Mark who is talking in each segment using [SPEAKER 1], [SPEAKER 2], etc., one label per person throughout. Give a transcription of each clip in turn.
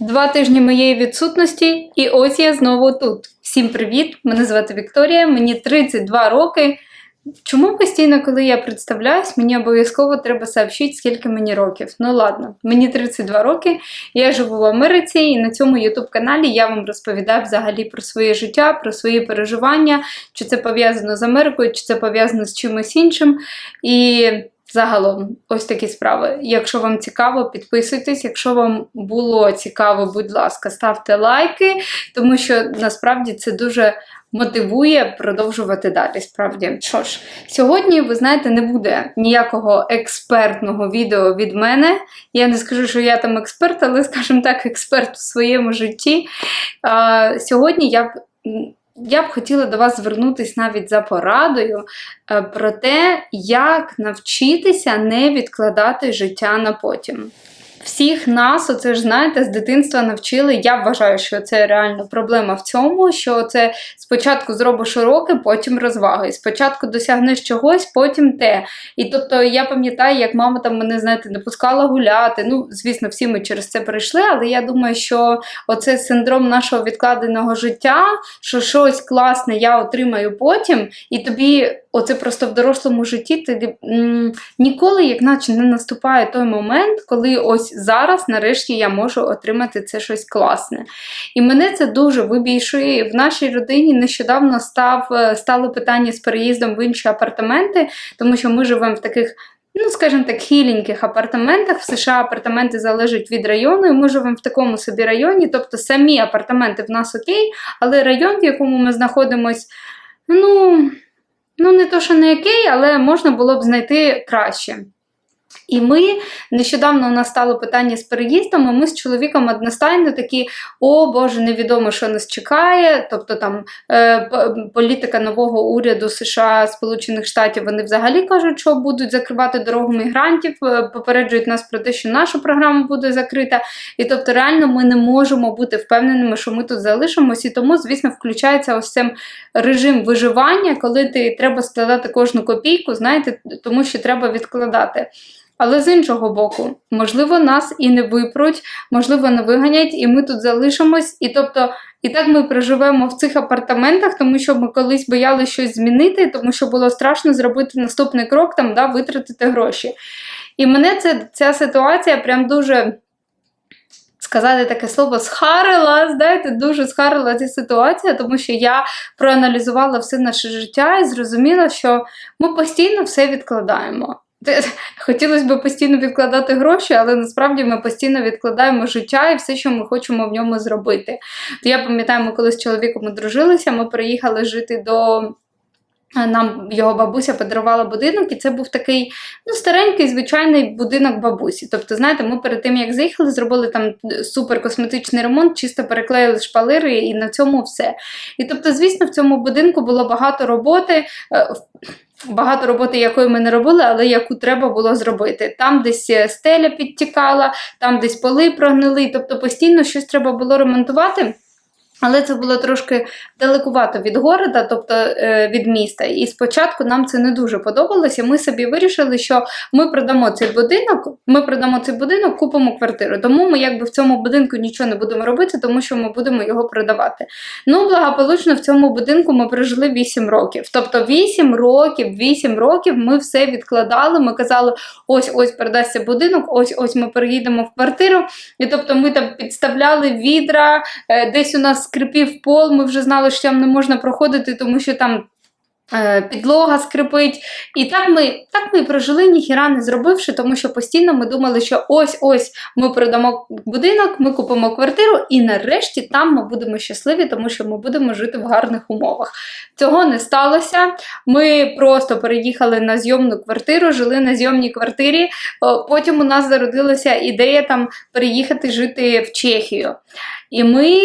[SPEAKER 1] Два тижні моєї відсутності, і ось я знову тут. Всім привіт! Мене звати Вікторія, мені 32 роки. Чому постійно, коли я представляюсь, мені обов'язково треба сообщити, скільки мені років? Ну ладно, мені 32 роки, я живу в Америці, і на цьому youtube каналі я вам розповідаю взагалі про своє життя, про свої переживання, чи це пов'язано з Америкою, чи це пов'язано з чимось іншим. І Загалом, ось такі справи. Якщо вам цікаво, підписуйтесь. Якщо вам було цікаво, будь ласка, ставте лайки, тому що насправді це дуже мотивує продовжувати далі. Справді. Що ж, сьогодні, ви знаєте, не буде ніякого експертного відео від мене. Я не скажу, що я там експерт, але, скажімо так, експерт у своєму житті. А, Сьогодні я б. Я б хотіла до вас звернутися навіть за порадою е, про те, як навчитися не відкладати життя на потім. Всіх нас, оце ж знаєте, з дитинства навчили. Я вважаю, що це реально проблема в цьому, що це спочатку зробиш уроки, потім розваги. Спочатку досягнеш чогось, потім те. І тобто я пам'ятаю, як мама там мене, знаєте, не пускала гуляти. Ну, звісно, всі ми через це прийшли, але я думаю, що оце синдром нашого відкладеного життя, що щось класне я отримаю потім, і тобі. Оце просто в дорослому житті ти ніколи, як наче, не наступає той момент, коли ось зараз, нарешті, я можу отримати це щось класне. І мене це дуже вибільшує. В нашій родині нещодавно став, стало питання з переїздом в інші апартаменти, тому що ми живемо в таких. Ну, скажімо так, хіленьких апартаментах. В США апартаменти залежать від району, і ми живемо в такому собі районі. Тобто самі апартаменти в нас окей, але район, в якому ми знаходимося, ну. Ну, не то, що не який, але можна було б знайти краще. І ми нещодавно у нас стало питання з переїздом, і ми з чоловіком одностайно такі: о Боже, невідомо, що нас чекає. Тобто там е, політика нового уряду США, Сполучених Штатів, вони взагалі кажуть, що будуть закривати дорогу мігрантів, е, попереджують нас про те, що наша програма буде закрита. І тобто, реально ми не можемо бути впевненими, що ми тут залишимось. І тому, звісно, включається ось цим режим виживання, коли ти треба складати кожну копійку, знаєте, тому що треба відкладати. Але з іншого боку, можливо, нас і не випруть, можливо, не виганять, і ми тут залишимось. І тобто, і так ми проживемо в цих апартаментах, тому що ми колись боялися щось змінити, тому що було страшно зробити наступний крок, там, да, витратити гроші. І мене це, ця ситуація прям дуже. Сказати таке слово схарила, знаєте, дуже схарила ця ситуація, тому що я проаналізувала все наше життя і зрозуміла, що ми постійно все відкладаємо. Хотілося б постійно відкладати гроші, але насправді ми постійно відкладаємо життя і все, що ми хочемо в ньому зробити. То я пам'ятаю, ми коли з чоловіком одружилися, ми приїхали жити до. Нам його бабуся подарувала будинок, і це був такий ну, старенький, звичайний будинок бабусі. Тобто, знаєте, ми перед тим, як заїхали, зробили там супер косметичний ремонт, чисто переклеїли шпалери, і на цьому все. І тобто, звісно, в цьому будинку було багато роботи. Багато роботи, якої ми не робили, але яку треба було зробити. Там десь стеля підтікала, там десь поли прогнили, тобто постійно щось треба було ремонтувати. Але це було трошки далекувато від города, тобто е, від міста. І спочатку нам це не дуже подобалося. Ми собі вирішили, що ми продамо цей будинок, ми продамо цей будинок, купимо квартиру. Тому ми якби в цьому будинку нічого не будемо робити, тому що ми будемо його продавати. Ну, благополучно в цьому будинку ми прожили 8 років. Тобто 8 років, 8 років ми все відкладали. Ми казали, ось ось передасться будинок, ось ось ми переїдемо в квартиру. І тобто ми там підставляли відра, е, десь у нас скрипів пол, ми вже знали, що там не можна проходити, тому що там е, підлога скрипить. І так ми так ми прожили, ніхіра не зробивши, тому що постійно ми думали, що ось-ось ми продамо будинок, ми купимо квартиру, і нарешті там ми будемо щасливі, тому що ми будемо жити в гарних умовах. Цього не сталося. Ми просто переїхали на зйомну квартиру, жили на зйомній квартирі. Потім у нас зародилася ідея там переїхати жити в Чехію. І ми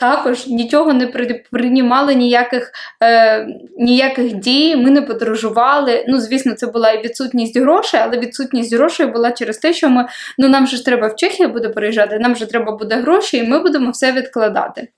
[SPEAKER 1] також нічого не приймали ніяких е, ніяких дій, ми не подорожували. Ну, звісно, це була і відсутність грошей, але відсутність грошей була через те, що ми ну нам же ж треба в Чехію буде переїжджати, нам же треба буде гроші, і ми будемо все відкладати.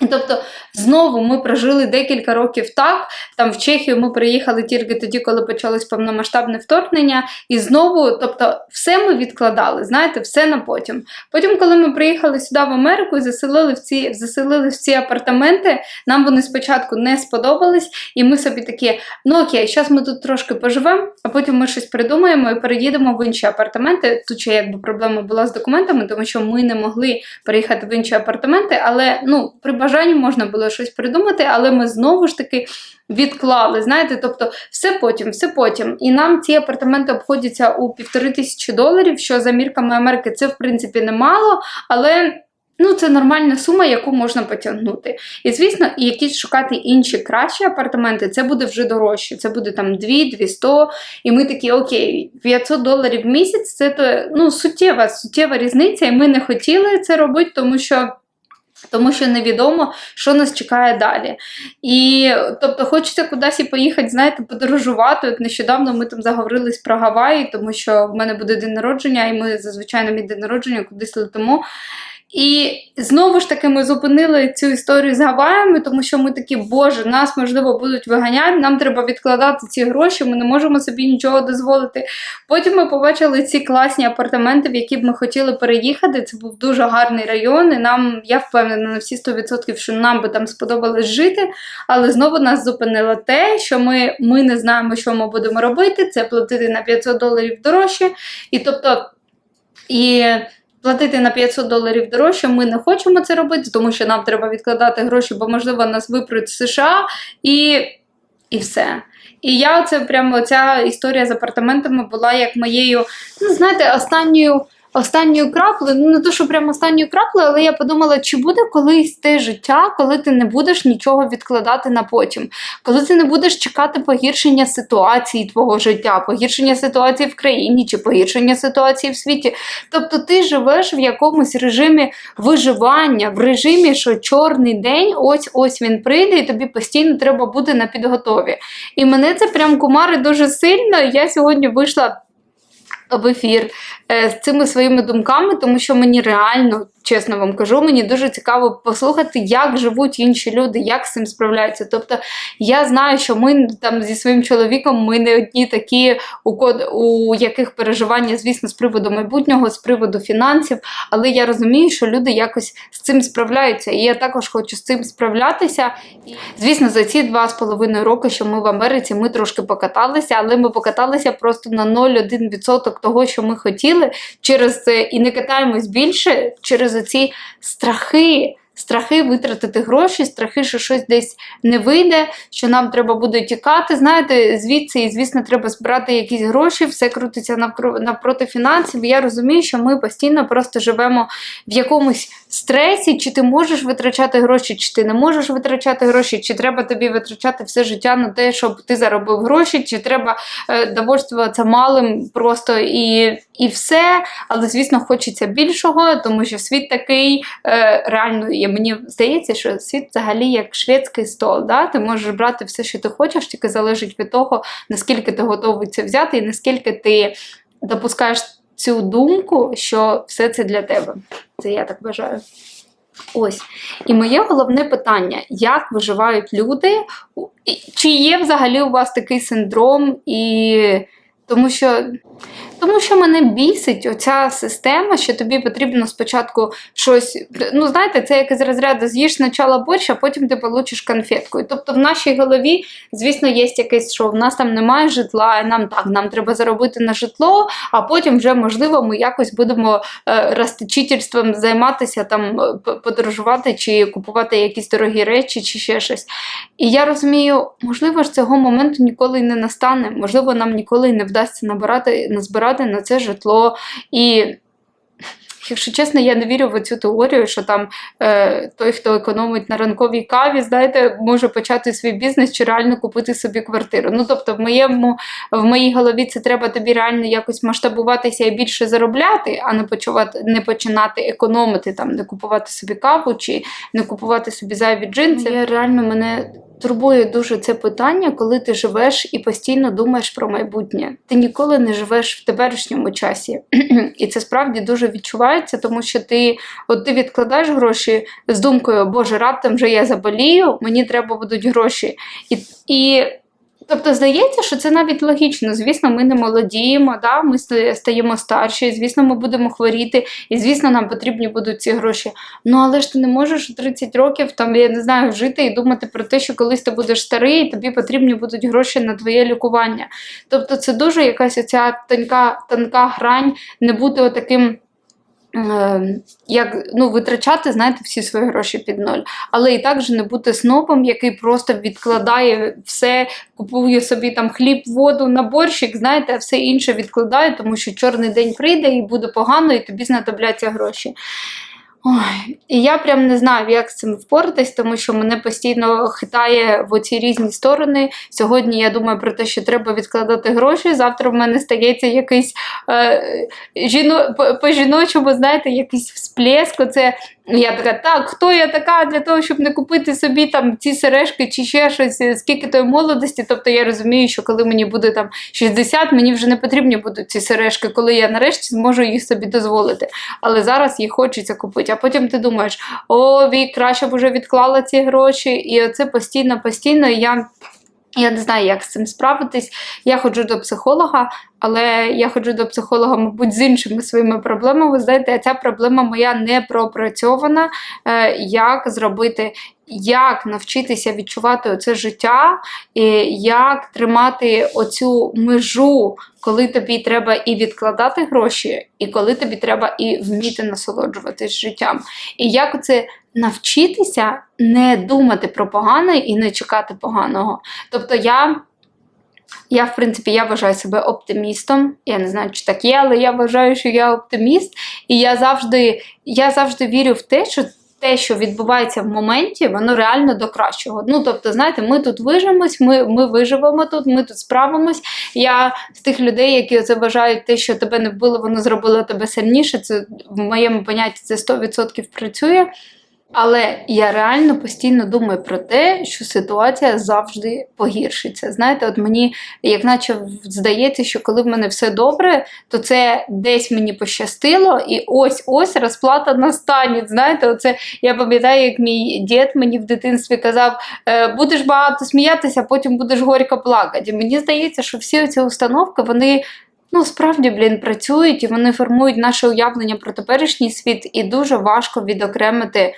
[SPEAKER 1] Тобто, знову ми прожили декілька років так. Там в Чехію ми приїхали тільки тоді, коли почалось повномасштабне вторгнення. І знову, тобто, все ми відкладали, знаєте, все на потім. Потім, коли ми приїхали сюди в Америку і заселили в ці, заселили в ці апартаменти, нам вони спочатку не сподобались, і ми собі такі, ну окей, зараз ми тут трошки поживемо, а потім ми щось придумаємо і переїдемо в інші апартаменти. Тут ще якби проблема була з документами, тому що ми не могли переїхати в інші апартаменти, але ну, при бажанні можна було щось придумати, але ми знову ж таки відклали. Знаєте, тобто все потім, все потім. І нам ці апартаменти обходяться у півтори тисячі доларів, що за мірками Америки це в принципі немало, але. Ну, це нормальна сума, яку можна потягнути. І, звісно, якісь шукати інші кращі апартаменти, це буде вже дорожче. Це буде там 2, 200, і ми такі, окей, 500 доларів в місяць це ну, суттєва, суттєва різниця, і ми не хотіли це робити, тому що. Тому що невідомо, що нас чекає далі. І тобто хочеться кудись поїхати, знаєте, подорожувати. От нещодавно ми там заговорились про Гаваї, тому що в мене буде день народження, і ми зазвичай на мій день народження кудись летимо. І знову ж таки ми зупинили цю історію з Гаваями, тому що ми такі, боже, нас можливо будуть виганяти, нам треба відкладати ці гроші, ми не можемо собі нічого дозволити. Потім ми побачили ці класні апартаменти, в які б ми хотіли переїхати. Це був дуже гарний район, і нам, я впевнена на всі 100%, що нам би там сподобалось жити. Але знову нас зупинило те, що ми, ми не знаємо, що ми будемо робити. Це платити на 500 доларів дорожче. І тобто. І платити на 500 доларів дорожче, ми не хочемо це робити, тому що нам треба відкладати гроші, бо, можливо, нас випруть з США і, і все. І я це прямо ця історія з апартаментами була як моєю, ну, знаєте, останньою. Останньою краплею, ну не то, що прямо останньою краплею, але я подумала, чи буде колись те життя, коли ти не будеш нічого відкладати на потім, коли ти не будеш чекати погіршення ситуації твого життя, погіршення ситуації в країні чи погіршення ситуації в світі. Тобто ти живеш в якомусь режимі виживання, в режимі, що чорний день, ось ось він прийде, і тобі постійно треба бути на підготові. І мене це прям кумари дуже сильно. Я сьогодні вийшла. В ефір е, з цими своїми думками, тому що мені реально, чесно вам кажу, мені дуже цікаво послухати, як живуть інші люди, як з цим справляються. Тобто я знаю, що ми там зі своїм чоловіком ми не одні такі, у, у яких переживання, звісно, з приводу майбутнього, з приводу фінансів, але я розумію, що люди якось з цим справляються. І я також хочу з цим справлятися. І, звісно, за ці два з половиною роки, що ми в Америці, ми трошки покаталися, але ми покаталися просто на 0,1% того, що ми хотіли, через це і не катаємось більше через ці страхи. Страхи витратити гроші, страхи, що щось десь не вийде, що нам треба буде тікати. Знаєте, звідси, і звісно, треба збирати якісь гроші, все крутиться навпроти фінансів. Я розумію, що ми постійно просто живемо в якомусь стресі, чи ти можеш витрачати гроші, чи ти не можеш витрачати гроші, чи треба тобі витрачати все життя на те, щоб ти заробив гроші, чи треба е, довольствуватися малим просто і і все. Але, звісно, хочеться більшого, тому що світ такий е, реально є. Мені здається, що світ взагалі як шведський стол. Да? Ти можеш брати все, що ти хочеш, тільки залежить від того, наскільки ти готовий це взяти, і наскільки ти допускаєш цю думку, що все це для тебе. Це я так вважаю. Ось. І моє головне питання: як виживають люди? Чи є взагалі у вас такий синдром? І тому що тому що мене бісить оця система, що тобі потрібно спочатку щось. Ну, знаєте, це як із розряду з'їш спочатку борщ, а потім ти получиш конфетку. Тобто в нашій голові, звісно, є якесь, що в нас там немає житла, і нам так, нам треба заробити на житло, а потім вже, можливо, ми якось будемо е, розточительством займатися, там, подорожувати чи купувати якісь дорогі речі, чи ще щось. І я розумію, можливо ж цього моменту ніколи не настане, можливо, нам ніколи не вдасться набирати, назбирати на це житло. І, якщо чесно, я не вірю в цю теорію, що там е, той, хто економить на ранковій каві, знаєте, може почати свій бізнес чи реально купити собі квартиру. Ну, тобто, в моєму, в моїй голові це треба тобі реально якось масштабуватися і більше заробляти, а не почувати, не починати економити, там, не купувати собі каву чи не купувати собі зайві джинси. Я реально мене. Турбує дуже це питання, коли ти живеш і постійно думаєш про майбутнє. Ти ніколи не живеш в теперішньому часі. І це справді дуже відчувається. тому що ти от ти відкладаєш гроші з думкою, Боже, раптом вже я заболію, мені треба будуть гроші. І, і Тобто здається, що це навіть логічно. Звісно, ми не молодіємо, да? ми стаємо старші, звісно, ми будемо хворіти, і звісно, нам потрібні будуть ці гроші. Ну але ж ти не можеш у 30 років там, я не знаю, жити і думати про те, що колись ти будеш старий, і тобі потрібні будуть гроші на твоє лікування. Тобто, це дуже якась оця тонка, тонка грань, не бути отаким. Е, Як ну, витрачати, знаєте, всі свої гроші під ноль, але і так же не бути снопом, який просто відкладає все, купує собі там хліб, воду на борщик, знаєте, а все інше відкладає, тому що чорний день прийде і буде погано, і тобі знадобляться гроші. Ой, і я прям не знаю, як з цим впоратись, тому що мене постійно хитає в оці різні сторони. Сьогодні я думаю про те, що треба відкладати гроші. Завтра в мене стається якийсь е, жіно, по, по-жіночому, знаєте, якийсь всплеск. Оце я така, так, хто я така для того, щоб не купити собі там ці сережки чи ще щось, е, скільки тої молодості. Тобто я розумію, що коли мені буде там 60, мені вже не потрібні будуть ці сережки, коли я нарешті зможу їх собі дозволити. Але зараз їх хочеться купити. А потім ти думаєш, о, Вік, краще б уже відклала ці гроші. І оце постійно, постійно я. Я не знаю, як з цим справитись. Я ходжу до психолога, але я ходжу до психолога, мабуть, з іншими своїми проблемами. Знаєте, ця проблема моя не пропрацьована. Е, як зробити, як навчитися відчувати оце життя, і як тримати оцю межу, коли тобі треба і відкладати гроші, і коли тобі треба і вміти насолоджуватись життям. І як це навчитися не думати про погане і не чекати поганого. Тобто я. Я, в принципі, я вважаю себе оптимістом. Я не знаю, чи так є, але я вважаю, що я оптиміст, і я завжди, я завжди вірю в те, що те, що відбувається в моменті, воно реально до кращого. Ну, тобто, знаєте, ми тут вижимось, ми, ми виживемо тут, ми тут справимось. Я з тих людей, які це вважають, те, що тебе не вбило, воно зробило тебе сильніше. Це в моєму понятті це 100% працює. Але я реально постійно думаю про те, що ситуація завжди погіршиться. Знаєте, от мені, як наче здається, що коли в мене все добре, то це десь мені пощастило, і ось ось розплата настане. Знаєте, оце я пам'ятаю, як мій дід мені в дитинстві казав: «Е, будеш багато сміятися, потім будеш горько плакати. І мені здається, що всі ці установки, вони. Ну, справді, блін, працюють і вони формують наше уявлення про теперішній світ, і дуже важко відокремити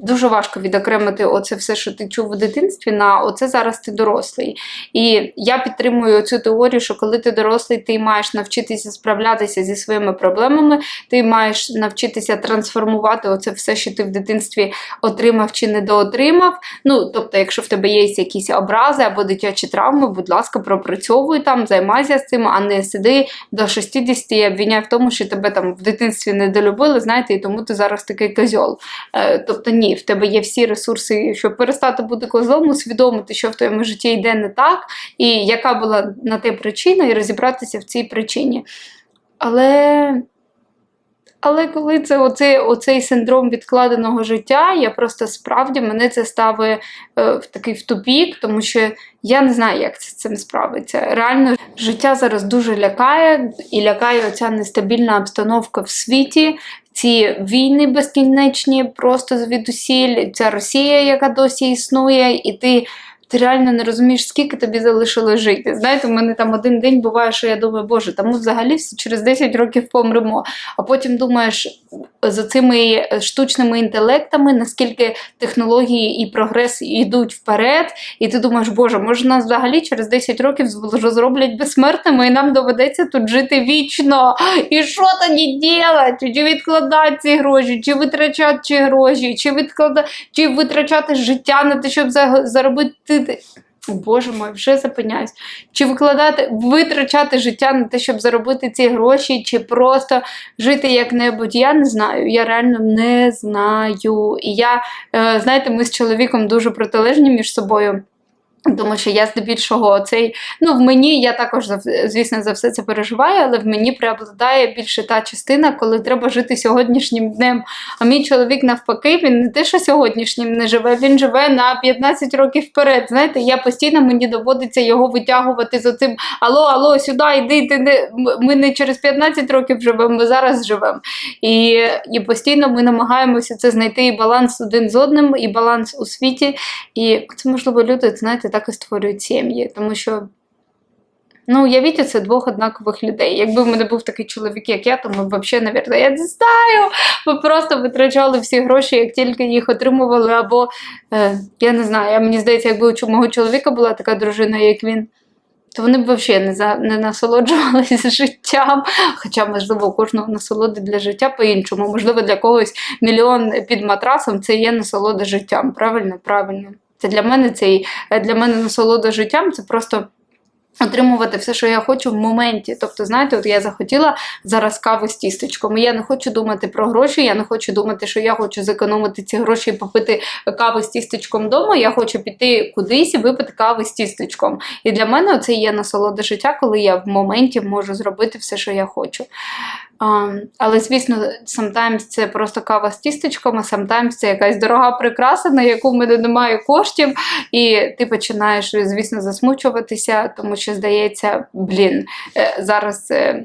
[SPEAKER 1] Дуже важко відокремити оце все, що ти чув у дитинстві, на оце зараз ти дорослий. І я підтримую цю теорію, що коли ти дорослий, ти маєш навчитися справлятися зі своїми проблемами, ти маєш навчитися трансформувати оце все, що ти в дитинстві отримав чи недоотримав. Ну, тобто, якщо в тебе є якісь образи або дитячі травми, будь ласка, пропрацьовуй там, займайся цим, а не сиди до 60 і обвіняй в тому, що тебе там в дитинстві недолюбили, знаєте, і тому ти зараз такий козьол. Е, тобто, ні в тебе є всі ресурси, щоб перестати бути козлом, усвідомити, що в твоєму житті йде не так, і яка була на те причина, і розібратися в цій причині. Але. Але коли це оцей, оцей синдром відкладеного життя, я просто справді мене це ставить е, в такий в тупік, тому що я не знаю, як це з цим справиться. Реально, життя зараз дуже лякає, і лякає оця нестабільна обстановка в світі, ці війни безкінечні, просто звідусіль, ця Росія, яка досі існує, і ти. Ти реально не розумієш, скільки тобі залишилось жити. Знаєте, в мене там один день буває, що я думаю, боже, ми взагалі всі через 10 років помремо. А потім думаєш за цими штучними інтелектами, наскільки технології і прогрес йдуть вперед, і ти думаєш, боже, може нас взагалі через 10 років розроблять безсмертними, і нам доведеться тут жити вічно. І що тоді робити? Чи відкладати ці гроші, чи витрачати ці гроші, чи відкладати, чи витрачати життя на те, щоб заробити. О, Боже мой, вже зупиняюсь. Чи викладати, витрачати життя на те, щоб заробити ці гроші, чи просто жити як-небудь, я не знаю. Я реально не знаю. І я, е, знаєте, ми з чоловіком дуже протилежні між собою. Тому що я здебільшого цей, ну в мені я також звісно за все це переживаю, але в мені преобладає більше та частина, коли треба жити сьогоднішнім днем. А мій чоловік навпаки, він не те, що сьогоднішнім не живе, він живе на 15 років вперед. Знаєте, я постійно мені доводиться його витягувати з оцим Алло, алло, сюди йди, ти не ми не через 15 років живемо, ми зараз живемо. І, і постійно ми намагаємося це знайти і баланс один з одним, і баланс у світі. І це можливо люди, знаєте, і створюють сім'ї, тому що. Ну, уявіть, це двох однакових людей. Якби в мене був такий чоловік, як я, то ми б взагалі, навірно, я не знаю. Ми просто витрачали всі гроші, як тільки їх отримували. Або е, я не знаю, мені здається, якби у мого чоловіка була така дружина, як він, то вони б взагалі не, за, не насолоджувалися життям. Хоча, можливо, у кожного насолоди для життя по-іншому. Можливо, для когось мільйон під матрасом це є насолода життям. Правильно, правильно. Це для мене цей для мене насолода життям це просто. Отримувати все, що я хочу в моменті. Тобто, знаєте, от я захотіла зараз каву з тістечком. Я не хочу думати про гроші, я не хочу думати, що я хочу зекономити ці гроші і попити каву з тістечком вдома. Я хочу піти кудись і випити каву з тістечком. І для мене це є насолода життя, коли я в моменті можу зробити все, що я хочу. Але, звісно, sometimes це просто кава з тістечком, а sometimes це якась дорога прикраса, на яку в мене немає коштів, і ти починаєш, звісно, засмучуватися, тому що здається, блін, е, зараз. е,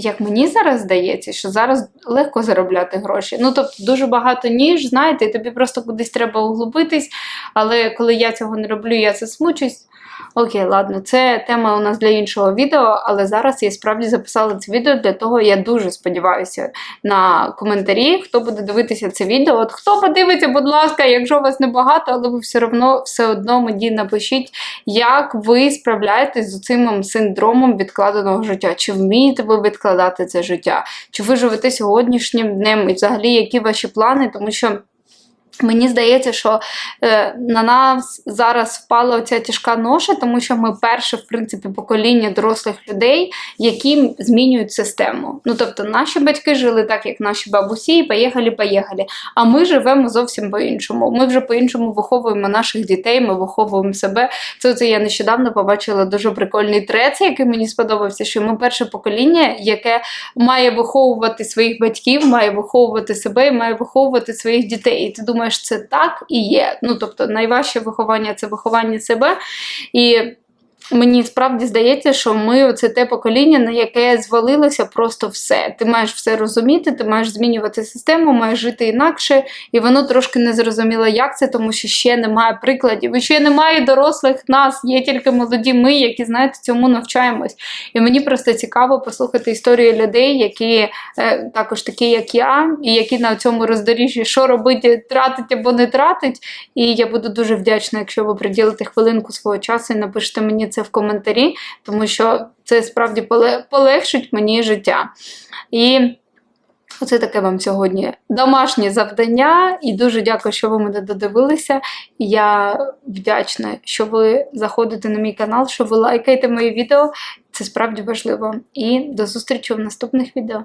[SPEAKER 1] Як мені зараз здається, що зараз легко заробляти гроші. Ну, тобто дуже багато ніж, знаєте, тобі просто кудись треба углубитись. Але коли я цього не роблю, я засмучусь. Окей, ладно, це тема у нас для іншого відео, але зараз я справді записала це відео для того, я дуже сподіваюся на коментарі, хто буде дивитися це відео. От хто подивиться, будь ласка, якщо вас небагато, але ви все одно все одно мені напишіть, як ви справляєтесь з цим синдромом відкладеного життя. Чи вмієте ви відкладати це життя? Чи ви живете сьогоднішнім днем? І взагалі, які ваші плани? Тому що. Мені здається, що е, на нас зараз впала ця тяжка ноша, тому що ми перше, в принципі, покоління дорослих людей, які змінюють систему. Ну тобто, наші батьки жили так, як наші бабусі, і поїхали, поїхали. А ми живемо зовсім по-іншому. Ми вже по-іншому виховуємо наших дітей, ми виховуємо себе. Це оце я нещодавно побачила дуже прикольний трец, який мені сподобався. Що ми перше покоління, яке має виховувати своїх батьків, має виховувати себе і має виховувати своїх дітей. І ти думаєш, це так і є. Ну тобто, найважче виховання це виховання себе. І Мені справді здається, що ми це те покоління, на яке звалилося просто все. Ти маєш все розуміти, ти маєш змінювати систему, маєш жити інакше, і воно трошки не зрозуміло, як це, тому що ще немає прикладів. І ще немає дорослих нас, є тільки молоді ми, які знаєте, цьому навчаємось. І мені просто цікаво послухати історії людей, які е, також такі, як я, і які на цьому роздоріжжі, що робити, тратить або не тратить. І я буду дуже вдячна, якщо ви приділите хвилинку свого часу і напишете мені це в коментарі, тому що це справді полегшить мені життя. І оце таке вам сьогодні домашнє завдання. І дуже дякую, що ви мене додивилися. Я вдячна, що ви заходите на мій канал, що ви лайкаєте мої відео. Це справді важливо. І до зустрічі в наступних відео.